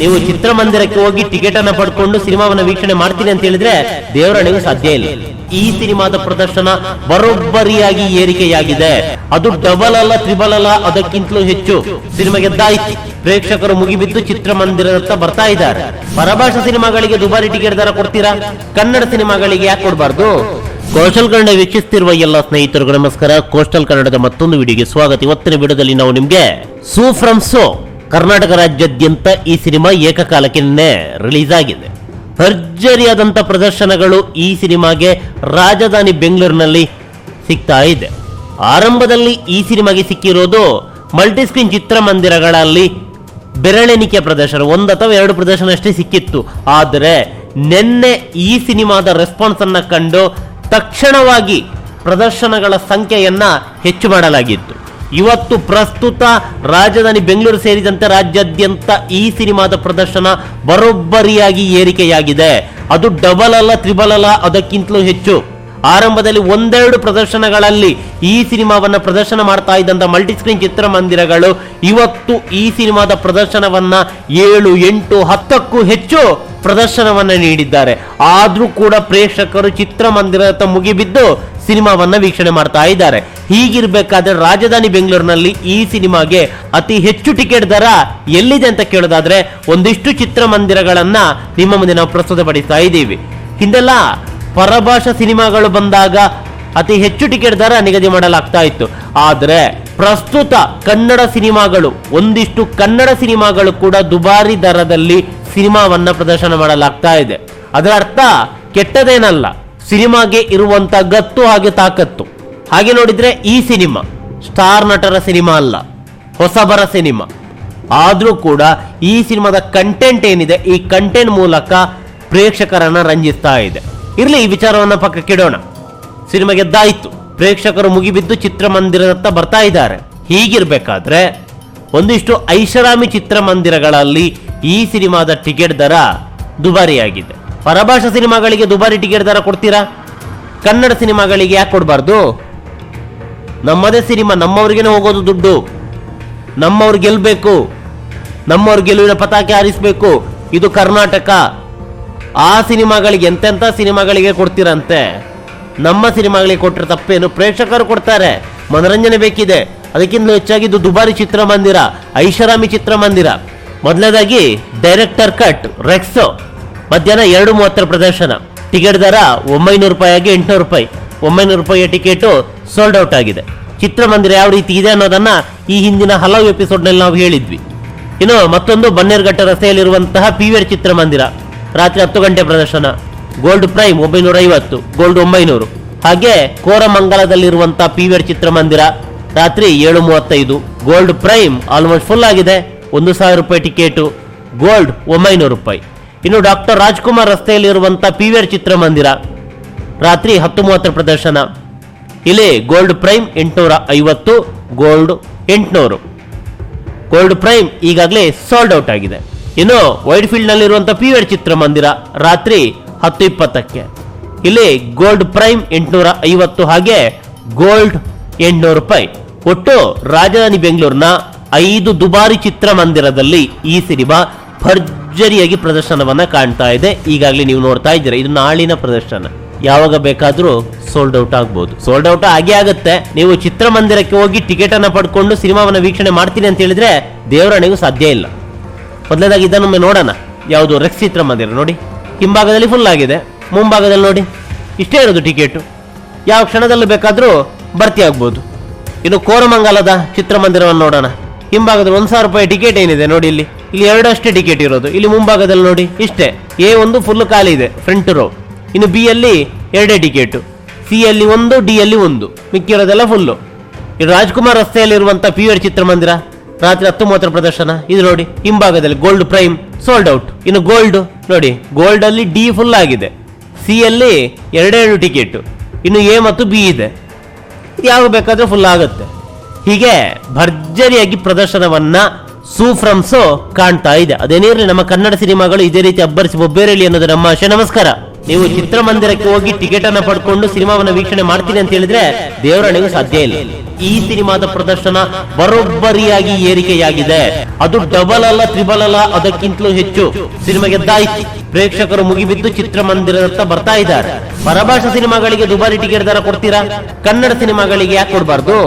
ನೀವು ಚಿತ್ರಮಂದಿರಕ್ಕೆ ಹೋಗಿ ಟಿಕೆಟ್ ಅನ್ನ ಪಡ್ಕೊಂಡು ಸಿನಿಮಾವನ್ನ ವೀಕ್ಷಣೆ ಮಾಡ್ತೀನಿ ಅಂತ ಹೇಳಿದ್ರೆ ದೇವರ ನೀವು ಸಾಧ್ಯ ಇಲ್ಲ. ಈ ಸಿನಿಮಾದ ಪ್ರದರ್ಶನ ಬರೋಬ್ಬರಿಯಾಗಿ ಏರಿಕೆಯಾಗಿದೆ. ಅದು ಡಬಲ್ ಅಲ್ಲ ತ್ರಿಬಲ್ ಅಲ್ಲ, ಅದಕ್ಕಿಂತಲೂ ಹೆಚ್ಚು ಸಿನಿಮಾ ಗೆದ್ದಾಯ್ತು. ಪ್ರೇಕ್ಷಕರು ಮುಗಿಬಿದ್ದು ಚಿತ್ರಮಂದಿರದತ್ತ ಬರ್ತಾ ಇದ್ದಾರೆ. ಪರಭಾಷಾ ಸಿನಿಮಾಗಳಿಗೆ ದುಬಾರಿ ಟಿಕೆಟ್ ದರ ಕೊಡ್ತೀರಾ? ಕನ್ನಡ ಸಿನಿಮಾಗಳಿಗೆ ಯಾಕೆ ಕೊಡಬಾರ್ದು? ಕೋಶಲ್ ಕನ್ನಡ ವೀಕ್ಷಿಸ್ತಿರುವ ಎಲ್ಲ ಸ್ನೇಹಿತರಿಗೂ ನಮಸ್ಕಾರ. ಕೋಸ್ಟಲ್ ಕನ್ನಡದ ಮತ್ತೊಂದು ವಿಡಿಯೋಗೆ ಸ್ವಾಗತ. ಇವತ್ತಿನ ವಿಡಿಯೋದಲ್ಲಿ ನಾವು ನಿಮ್ಗೆ ಸೂ ಫ್ರಮ್ ಸೋ ಕರ್ನಾಟಕ ರಾಜ್ಯಾದ್ಯಂತ ಈ ಸಿನಿಮಾ ಏಕಕಾಲಕ್ಕೆ ನಿನ್ನೆ ರಿಲೀಸ್ ಆಗಿದೆ ಭರ್ಜರಿಯಾದಂಥ ಪ್ರದರ್ಶನಗಳು ಈ ಸಿನಿಮಾಗೆ ರಾಜಧಾನಿ ಬೆಂಗಳೂರಿನಲ್ಲಿ ಸಿಗ್ತಾ ಇದೆ. ಆರಂಭದಲ್ಲಿ ಈ ಸಿನಿಮಾಗೆ ಸಿಕ್ಕಿರೋದು ಮಲ್ಟಿಸ್ಕ್ರೀನ್ ಚಿತ್ರಮಂದಿರಗಳಲ್ಲಿ ಬೆರಳೆಣಿಕೆ ಪ್ರದರ್ಶನ, ಒಂದು ಅಥವಾ ಎರಡು ಪ್ರದರ್ಶನ ಅಷ್ಟೇ ಸಿಕ್ಕಿತ್ತು. ಆದರೆ ನಿನ್ನೆ ಈ ಸಿನಿಮಾದ ರೆಸ್ಪಾನ್ಸ್ ಅನ್ನ ಕಂಡು ತಕ್ಷಣವಾಗಿ ಪ್ರದರ್ಶನಗಳ ಸಂಖ್ಯೆಯನ್ನ ಹೆಚ್ಚು ಮಾಡಲಾಗಿತ್ತು. ಇವತ್ತು ಪ್ರಸ್ತುತ ರಾಜಧಾನಿ ಬೆಂಗಳೂರು ಸೇರಿದಂತೆ ರಾಜ್ಯಾದ್ಯಂತ ಈ ಸಿನಿಮಾದ ಪ್ರದರ್ಶನ ಬರೋಬ್ಬರಿಯಾಗಿ ಏರಿಕೆಯಾಗಿದೆ. ಅದು ಡಬಲ್ ಅಲ್ಲ ತ್ರಿಬಲ್ ಅಲ್ಲ, ಅದಕ್ಕಿಂತಲೂ ಹೆಚ್ಚು. ಆರಂಭದಲ್ಲಿ ಒಂದೆರಡು ಪ್ರದರ್ಶನಗಳಲ್ಲಿ ಈ ಸಿನಿಮಾವನ್ನು ಪ್ರದರ್ಶನ ಮಾಡ್ತಾ ಇದ್ದಂತ ಮಲ್ಟಿಸ್ಕ್ರೀನ್ ಚಿತ್ರಮಂದಿರಗಳು ಇವತ್ತು ಈ ಸಿನಿಮಾದ ಪ್ರದರ್ಶನವನ್ನ ಏಳು, ಎಂಟು, ಹತ್ತಕ್ಕೂ ಹೆಚ್ಚು ಪ್ರದರ್ಶನವನ್ನ ನೀಡಿದ್ದಾರೆ. ಆದರೂ ಕೂಡ ಪ್ರೇಕ್ಷಕರು ಚಿತ್ರಮಂದಿರದತ್ತ ಮುಗಿಬಿದ್ದು ಸಿನಿಮಾವನ್ನ ವೀಕ್ಷಣೆ ಮಾಡ್ತಾ ಇದ್ದಾರೆ. ಹೀಗಿರ್ಬೇಕಾದ್ರೆ ರಾಜಧಾನಿ ಬೆಂಗಳೂರಿನಲ್ಲಿ ಈ ಸಿನಿಮಾಗೆ ಅತಿ ಹೆಚ್ಚು ಟಿಕೆಟ್ ದರ ಎಲ್ಲಿದೆ ಅಂತ ಕೇಳೋದಾದ್ರೆ ಒಂದಿಷ್ಟು ಚಿತ್ರಮಂದಿರಗಳನ್ನ ನಿಮ್ಮ ಮುಂದೆ ನಾವು ಪ್ರಸ್ತುತಪಡಿಸ್ತಾ ಇದ್ದೀವಿ. ಹಿಂದೆಲ್ಲ ಪರಭಾಷಾ ಸಿನಿಮಾಗಳು ಬಂದಾಗ ಅತಿ ಹೆಚ್ಚು ಟಿಕೆಟ್ ದರ ನಿಗದಿ ಮಾಡಲಾಗ್ತಾ ಇತ್ತು. ಆದರೆ ಪ್ರಸ್ತುತ ಕನ್ನಡ ಸಿನಿಮಾಗಳು, ಒಂದಿಷ್ಟು ಕನ್ನಡ ಸಿನಿಮಾಗಳು ಕೂಡ ದುಬಾರಿ ದರದಲ್ಲಿ ಸಿನಿಮಾವನ್ನ ಪ್ರದರ್ಶನ ಮಾಡಲಾಗ್ತಾ ಇದೆ. ಅದರ ಅರ್ಥ ಕೆಟ್ಟದೇನಲ್ಲ. ಸಿನಿಮಾಗೆ ಇರುವಂತ ಗತ್ತು ಹಾಗೆ ತಾಕತ್ತು. ಹಾಗೆ ನೋಡಿದ್ರೆ ಈ ಸಿನಿಮಾ, ಸ್ಟಾರ್ ನಟರ ಸಿನಿಮಾ ಅಲ್ಲ, ಹೊಸಬರ ಸಿನಿಮಾ. ಆದರೂ ಕೂಡ ಈ ಸಿನಿಮಾದ ಕಂಟೆಂಟ್ ಏನಿದೆ, ಈ ಕಂಟೆಂಟ್ ಮೂಲಕ ಪ್ರೇಕ್ಷಕರನ್ನ ರಂಜಿಸ್ತಾ ಇದೆ. ಇರ್ಲಿ, ಈ ವಿಚಾರವನ್ನ ಪಕ್ಕಕ್ಕಿಡೋಣ ಸಿನಿಮಾ ಗೆದ್ದಾಯಿತು. ಪ್ರೇಕ್ಷಕರು ಮುಗಿಬಿದ್ದು ಚಿತ್ರಮಂದಿರದತ್ತ ಬರ್ತಾ ಇದ್ದಾರೆ. ಹೀಗಿರ್ಬೇಕಾದ್ರೆ, ಒಂದಿಷ್ಟು ಐಷಾರಾಮಿ ಚಿತ್ರಮಂದಿರಗಳಲ್ಲಿ ಈ ಸಿನಿಮಾದ ಟಿಕೆಟ್ ದರ ದುಬಾರಿಯಾಗಿದೆ. ಪರಭಾಷಾ ಸಿನಿಮಾಗಳಿಗೆ ದುಬಾರಿ ಟಿಕೆಟ್ ದರ ಕೊಡ್ತೀರಾ? ಕನ್ನಡ ಸಿನಿಮಾಗಳಿಗೆ ಯಾಕೆ ಕೊಡಬಾರ್ದು? ನಮ್ಮದೇ ಸಿನಿಮಾ, ನಮ್ಮವ್ರಿಗೇನೆ ಹೋಗೋದು ದುಡ್ಡು. ನಮ್ಮವ್ರು ಗೆಲ್ಲಬೇಕು ನಮ್ಮವ್ರ ಗೆಲುವಿನ ಪತಾಕೆ ಹಾರಿಸ್ಬೇಕು. ಇದು ಕರ್ನಾಟಕ. ಆ ಸಿನಿಮಾಗಳಿಗೆ ಎಂತೆಂಥ ಸಿನಿಮಾಗಳಿಗೆ ಕೊಡ್ತೀರಂತೆ? ನಮ್ಮ ಸಿನಿಮಾಗಳಿಗೆ ಕೊಟ್ಟರೆ ತಪ್ಪೇನು? ಪ್ರೇಕ್ಷಕರು ಕೊಡ್ತಾರೆ. ಮನರಂಜನೆ ಬೇಕಿದೆ. ಅದಕ್ಕಿಂತ ಹೆಚ್ಚಾಗಿ ಇದು ದುಬಾರಿ ಚಿತ್ರಮಂದಿರ, ಐಷಾರಾಮಿ ಚಿತ್ರಮಂದಿರ. ಮೊದಲನೇದಾಗಿ, ಡೈರೆಕ್ಟರ್ ಕಟ್, ರೆಕ್ಸೋ. ಮಧ್ಯಾಹ್ನ ಎರಡು ಮೂವತ್ತರ ಪ್ರದರ್ಶನ. ಟಿಕೆಟ್ ದರ ಒಂಬೈನೂರು ರೂಪಾಯಿ ಆಗಿ ಎಂಟುನೂರು ರೂಪಾಯಿ. ಒಂಬೈನೂರು ರೂಪಾಯಿಯ ಟಿಕೆಟು ಸೋಲ್ಡ್ ಔಟ್ ಆಗಿದೆ. ಚಿತ್ರಮಂದಿರ ಯಾವ ರೀತಿ ಇದೆ ಅನ್ನೋದನ್ನ ಈ ಹಿಂದಿನ ಹಲವು ಎಪಿಸೋಡ್ನಲ್ಲಿ ನಾವು ಹೇಳಿದ್ವಿ. ಇನ್ನು ಮತ್ತೊಂದು ಬನ್ನೇರುಘಟ್ಟ ರಸ್ತೆಯಲ್ಲಿರುವಂತಹ ಪಿವಿಆರ್ ಚಿತ್ರಮಂದಿರ. ರಾತ್ರಿ ಹತ್ತು ಗಂಟೆ ಪ್ರದರ್ಶನ. ಗೋಲ್ಡ್ ಪ್ರೈಮ್ ಒಂಬೈನೂರ ಐವತ್ತು ಗೋಲ್ಡ್ ಒಂಬೈನೂರು. ಹಾಗೆ ಕೋರಮಂಗಲದಲ್ಲಿರುವಂತಹ ಪಿವಿಆರ್ ಚಿತ್ರಮಂದಿರ. ರಾತ್ರಿ ಏಳು ಮೂವತ್ತೈದು ಗೋಲ್ಡ್ ಪ್ರೈಮ್ ಆಲ್ಮೋಸ್ಟ್ ಫುಲ್ ಆಗಿದೆ. ಒಂದು ಸಾವಿರ ರೂಪಾಯಿ ಟಿಕೆಟು, ಗೋಲ್ಡ್ ಒಂಬೈನೂರು ರೂಪಾಯಿ. ಇನ್ನು ಡಾಕ್ಟರ್ ರಾಜ್ಕುಮಾರ್ ರಸ್ತೆಯಲ್ಲಿರುವಂತಹ ಪಿವಿಆರ್ ಚಿತ್ರಮಂದಿರ. ರಾತ್ರಿ ಹತ್ತು ಮೂವತ್ತರ ಪ್ರದರ್ಶನ. ಇಲ್ಲಿ ಗೋಲ್ಡ್ ಪ್ರೈಮ್ ಎಂಟುನೂರ ಐವತ್ತು ಗೋಲ್ಡ್ ಎಂಟುನೂರು. ಗೋಲ್ಡ್ ಪ್ರೈಮ್ ಈಗಾಗಲೇ ಸಾಲ್ಡ್ ಔಟ್ ಆಗಿದೆ. ಇನ್ನು ವೈಟ್ ಫೀಲ್ಡ್ ನಲ್ಲಿರುವಂತಹ ಚಿತ್ರ ಚಿತ್ರಮಂದಿರ ರಾತ್ರಿ ಹತ್ತು ಇಪ್ಪತ್ತಕ್ಕೆ. ಇಲ್ಲಿ ಗೋಲ್ಡ್ ಪ್ರೈಮ್ ಎಂಟುನೂರ ಐವತ್ತು ಹಾಗೆ ಗೋಲ್ಡ್ ಎಂಟುನೂರು ರೂಪಾಯಿ. ಒಟ್ಟು ರಾಜಧಾನಿ ಬೆಂಗಳೂರಿನ ಐದು ದುಬಾರಿ ಚಿತ್ರಮಂದಿರದಲ್ಲಿ ಈ ಸಿನಿಮಾ ಭರ್ಜರಿಯಾಗಿ ಪ್ರದರ್ಶನವನ್ನ ಕಾಣ್ತಾ ಇದೆ. ಈಗಾಗಲೇ ನೀವು ನೋಡ್ತಾ ಇದ್ದೀರಾ, ಇದು ನಾಳಿನ ಪ್ರದರ್ಶನ. ಯಾವಾಗ ಬೇಕಾದ್ರೂ ಸೋಲ್ಡ್ ಔಟ್ ಆಗ್ಬೋದು. ಸೋಲ್ಡ್ ಔಟ್ ಆಗೇ ಆಗುತ್ತೆ. ನೀವು ಚಿತ್ರಮಂದಿರಕ್ಕೆ ಹೋಗಿ ಟಿಕೆಟ್ ಅನ್ನ ಪಡ್ಕೊಂಡು ಸಿನಿಮಾವನ್ನ ವೀಕ್ಷಣೆ ಮಾಡ್ತೀನಿ ಅಂತ ಹೇಳಿದ್ರೆ ದೇವರಾಣಿಗೂ ಸಾಧ್ಯ ಇಲ್ಲ. ಮೊದಲನೇದಾಗಿ ಇದನ್ನೊಮ್ಮೆ ನೋಡೋಣ. ಯಾವುದು? ರೆಕ್ಸ್ ಚಿತ್ರಮಂದಿರ ನೋಡಿ. ಹಿಂಭಾಗದಲ್ಲಿ ಫುಲ್ ಆಗಿದೆ. ಮುಂಭಾಗದಲ್ಲಿ ನೋಡಿ. ಇಷ್ಟೇ ಇರೋದು ಟಿಕೆಟು. ಯಾವ ಕ್ಷಣದಲ್ಲೂ ಬೇಕಾದರೂ ಭರ್ತಿ ಆಗ್ಬೋದು. ಇನ್ನು ಕೋರಮಂಗಲದ ಚಿತ್ರಮಂದಿರವನ್ನು ನೋಡೋಣ. ಹಿಂಭಾಗದಲ್ಲಿ ಒಂದು ಸಾವಿರ ರೂಪಾಯಿ ಟಿಕೆಟ್ ಏನಿದೆ ನೋಡಿ ಇಲ್ಲಿ. ಇಲ್ಲಿ ಎರಡಷ್ಟೇ ಟಿಕೆಟ್ ಇರೋದು. ಇಲ್ಲಿ ಮುಂಭಾಗದಲ್ಲಿ ನೋಡಿ. ಇಷ್ಟೇ. ಎ ಒಂದು ಫುಲ್ ಖಾಲಿ ಇದೆ. ಫ್ರಂಟ್ ರೋ ಇನ್ನು ಬಿ ಅಲ್ಲಿ ಎರಡೇ ಟಿಕೆಟು. ಸಿ ಅಲ್ಲಿ ಒಂದು ಡಿ ಅಲ್ಲಿ ಒಂದು. ಮಿಕ್ಕಿರೋದೆಲ್ಲ ಫುಲ್ಲು ಇದು ರಾಜ್ಕುಮಾರ್ ರಸ್ತೆಯಲ್ಲಿರುವಂಥ ಆರ್ ಚಿತ್ರಮಂದಿರ. ರಾತ್ರಿ ಹತ್ತು ಮೂವತ್ತರ ಪ್ರದರ್ಶನ. ಇದು ನೋಡಿ, ಹಿಂಭಾಗದಲ್ಲಿ ಗೋಲ್ಡ್ ಪ್ರೈಮ್ ಸೋಲ್ಡ್ ಔಟ್ ಇನ್ನು ಗೋಲ್ಡ್ ನೋಡಿ ಗೋಲ್ಡ್ ಅಲ್ಲಿ ಡಿ ಫುಲ್ ಆಗಿದೆ. ಸಿ ಅಲ್ಲಿ ಎರಡೆರಡು ಟಿಕೆಟ್. ಇನ್ನು ಎ ಮತ್ತು ಬಿ ಇದೆ. ಯಾವಾಗ ಬೇಕಾದ್ರೆ ಫುಲ್ ಆಗುತ್ತೆ. ಹೀಗೆ ಭರ್ಜರಿಯಾಗಿ ಪ್ರದರ್ಶನವನ್ನ ಸೂ ಫ್ರಮ್ ಸೋ ಕಾಣ್ತಾ ಇದೆ. ಅದೇನೇ ಇರಲಿ ನಮ್ಮ ಕನ್ನಡ ಸಿನಿಮಾಗಳು ಇದೇ ರೀತಿ ಅಬ್ಬರಿಸಿ ಒಬ್ಬೇರಲಿ ಅನ್ನೋದು ನಮ್ಮ ಆಶೆ. ನಮಸ್ಕಾರ. ನೀವು ಚಿತ್ರಮಂದಿರಕ್ಕೆ ಹೋಗಿ ಟಿಕೆಟ್ ಅನ್ನ ಪಡ್ಕೊಂಡು ಸಿನಿಮಾವನ್ನ ವೀಕ್ಷಣೆ ಮಾಡ್ತೀನಿ ಅಂತ ಹೇಳಿದ್ರೆ ದೇವರ ನೀವು ಸಾಧ್ಯ ಇಲ್ಲ. ಈ ಸಿನಿಮಾದ ಪ್ರದರ್ಶನ ಬರೋಬ್ಬರಿಯಾಗಿ ಏರಿಕೆಯಾಗಿದೆ. ಅದು ಡಬಲ್ ಅಲ್ಲ ತ್ರಿಬಲ್ ಅಲ್ಲ, ಅದಕ್ಕಿಂತಲೂ ಹೆಚ್ಚು ಸಿನಿಮಾ ಗೆದ್ದಾಯ್ತು. ಪ್ರೇಕ್ಷಕರು ಮುಗಿಬಿದ್ದು ಚಿತ್ರಮಂದಿರದತ್ತ ಬರ್ತಾ ಇದ್ದಾರೆ. ಪರಭಾಷಾ ಸಿನಿಮಾಗಳಿಗೆ ದುಬಾರಿ ಟಿಕೆಟ್ ದರ ಕೊಡ್ತೀರಾ? ಕನ್ನಡ ಸಿನಿಮಾಗಳಿಗೆ ಯಾಕೆ ಕೊಡಬಾರ್ದು?